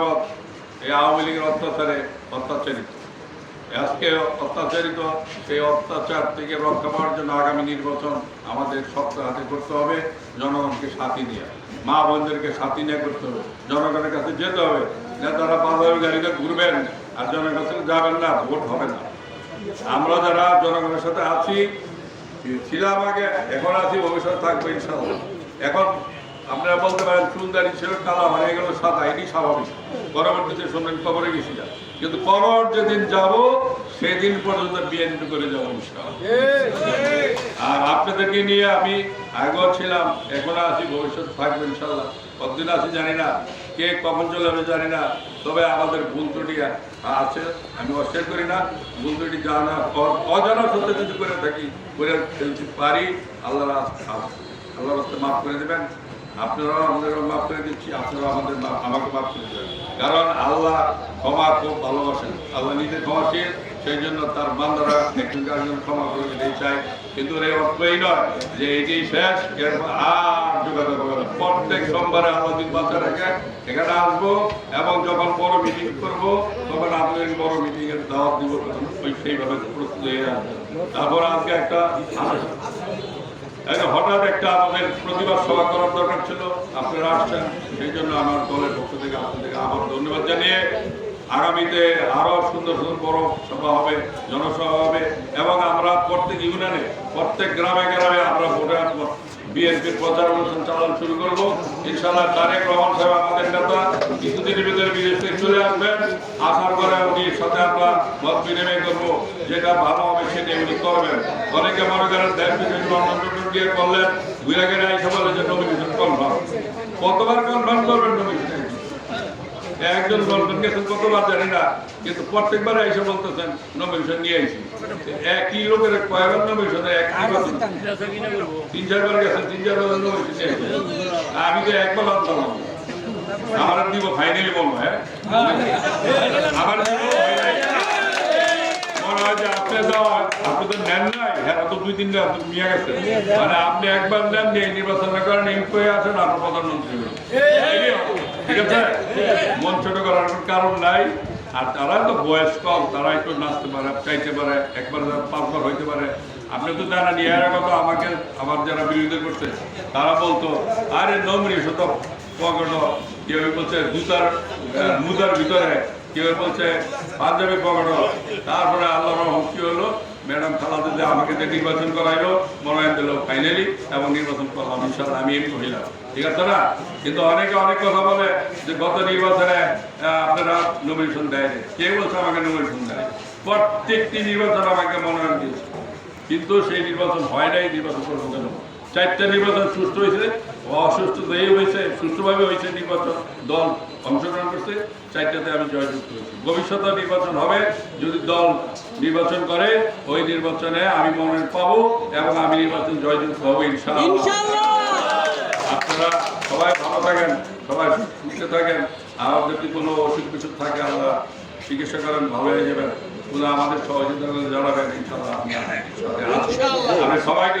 যাবৎ এই আওয়ামী লীগের অত্যাচারে অত্যাচারিত। আজকে অত্যাচারিত সেই অত্যাচার থেকে রক্ষা পাওয়ার জন্য আগামী নির্বাচন আমাদের শক্ত হাতে করতে হবে, জনগণকে সাথী নিয়ে। মা বোনদেরকে সাথী নিয়ে করতে হবে, জনগণের কাছে যেতে হবে। নেতারা পাঁচভাবে গাড়িতে ঘুরবেন, আর জনগণের কাছে যাবেন না, ভোট হবে না। আমরা যারা জনগণের সাথে আছি, ছিলাম আগে, এখন আছি ভবিষ্যৎ থাকবে ইনশাল্লাহ এখন আপনারা বলতে পারেন চুলদারি ছিল কালা হয়ে গেল, সাদা, এটি স্বাভাবিক। পরবর্তীতে শুনলেন কবরে গেছি যা। কিন্তু কবর যেদিন যাব, সেদিন পর্যন্ত বিএনপি করে যাব আর আপনাদেরকে নিয়ে আমি আগেও ছিলাম এখন আছি, ভবিষ্যৎ থাকবে ইনশাল্লাহ কতদিন আছি জানি না, কে কখন চলে যাবে জানি না, তবে আমাদের ভুল ত্রুটি আছে, আমি অস্বীকার করি না। ভুল ত্রুটি জানা অজানা সত্য যদি করে থাকি, করে ফেলতে পারি আল্লাহ আল্লাহ রাস্তে মাফ করে দেবেন। আপনারাও আমাদেরও মাফ করে দিচ্ছি আপনারাও আমাদের আমাকে মাফ করে দেবেন। কারণ আল্লাহ ক্ষমা খুব ভালোবাসেন। আল্লাহ নিজে ক্ষমাশীল, সেই জন্য তার বান্দারা একজনকে একজন ক্ষমা করে দিতেই চায়। কিন্তু এর অর্থ এই নয় যে এটি শেষ আর যোগাযোগ হবে না। প্রত্যেক সোমবারে আল্লাহ দিন বাচ্চা রেখে, এখানে আসব এবং যখন বড় মিটিং করব, তখন আপনাদের বড় মিটিং এর দাওয়াত দিব। ওই সেইভাবে প্রস্তুত হয়ে আসবে। তারপর আজকে একটা হঠাৎ একটা আমাদের প্রতিবাদ সভা করার দরকার ছিল। আপনারা আসছেন, সেই জন্য আমার দলের পক্ষ থেকে আপনাদেরকে আবার ধন্যবাদ জানিয়ে আগামীতে আরও সুন্দর সুন্দর বড় সভা হবে, জনসভা হবে এবং আমরা প্রত্যেক ইউনিয়নে, প্রত্যেক গ্রামে গ্রামে আমরা ভোটার বিএনপির প্রচার অনুষ্ঠান চালানো শুরু করব। ইনশাল্লাহ তারেক রহমান সাহেব আমাদের নেতা কিছুদিনের ভিতরে বিদেশ থেকে চলে আসবেন, আসার পরে সাথে আমরা মত বিনিময় করব, যেটা ভালো হবে উনি করবেন। অনেকে মনে করেন করলেন যে নমিনেশন কনফার্ম কতবার কনফার্ম করবেন নমিনেশন একজন বলবেন গেছেন কতবার জানি না, কিন্তু প্রত্যেকবার এসে বলতেছেন নমিনেশন নিয়ে আইছি। একই লোকের কয়েকবার নমিনেশন একই তিন চারবার গেছেন, তিন চারবার নমিনেশন। আমি তো একবার আনতাম। আমার দিব ফাইনালি হ্যাঁ? আমার দিব মনে হয় আপনি তো আপনি তো নেন নাই হ্যাঁ মানে চাইতে পারে একবার হইতে পারে। আপনি তো জানেন এর কথা আমাকে, আমার যারা বিরোধিতা করছে, তারা বলতো, আরে নমিনেশন তো পকেট কেউ বলছে জুতার মুজার ভিতরে, কেউ বলছে পাঞ্জাবি পকেট। তারপরে আল্লাহ রহম কি হলো? ম্যাডাম খালাদে যে আমাকে যে নির্বাচন করাইলো, মনোনয়ন দিল ফাইনালি এবং নির্বাচন করলাম ইনশাল্লাহ আমি এমনি হইলাম ঠিক আছে না? কিন্তু অনেকে অনেক কথা বলে যে গত নির্বাচনে আপনারা নমিনেশন দেয়নি। কে বলছে আমাকে নমিনেশন দেয় প্রত্যেকটি নির্বাচন আমাকে মনোনয়ন দিয়েছে। কিন্তু সেই নির্বাচন হয় নাই, নির্বাচন করব কেন চারটা নির্বাচন সুস্থ হয়েছে অসুস্থ হয়ে হয়েছে সুষ্ঠুভাবে হয়েছে নির্বাচন দল অংশগ্রহণ করছে চারটাতে আমি জয়যুক্ত হয়েছি। ভবিষ্যতে নির্বাচন হবে যদি দল নির্বাচন করে ওই নির্বাচনে আমি মনোনয়ন পাবো এবং আমি নির্বাচন জয়যুক্ত হব ইনশাআল্লাহ। আপনারা সবাই ভালো থাকেন সবাই সুস্থ থাকেন আর যদি কোনো অসুখ বিসুখ থাকে আমরা চিকিৎসা করেন ভালো হয়ে যাবেন। আমাদের সহযোগিতা জানাবেন ইনশাআল্লাহ। আমি সবাইকে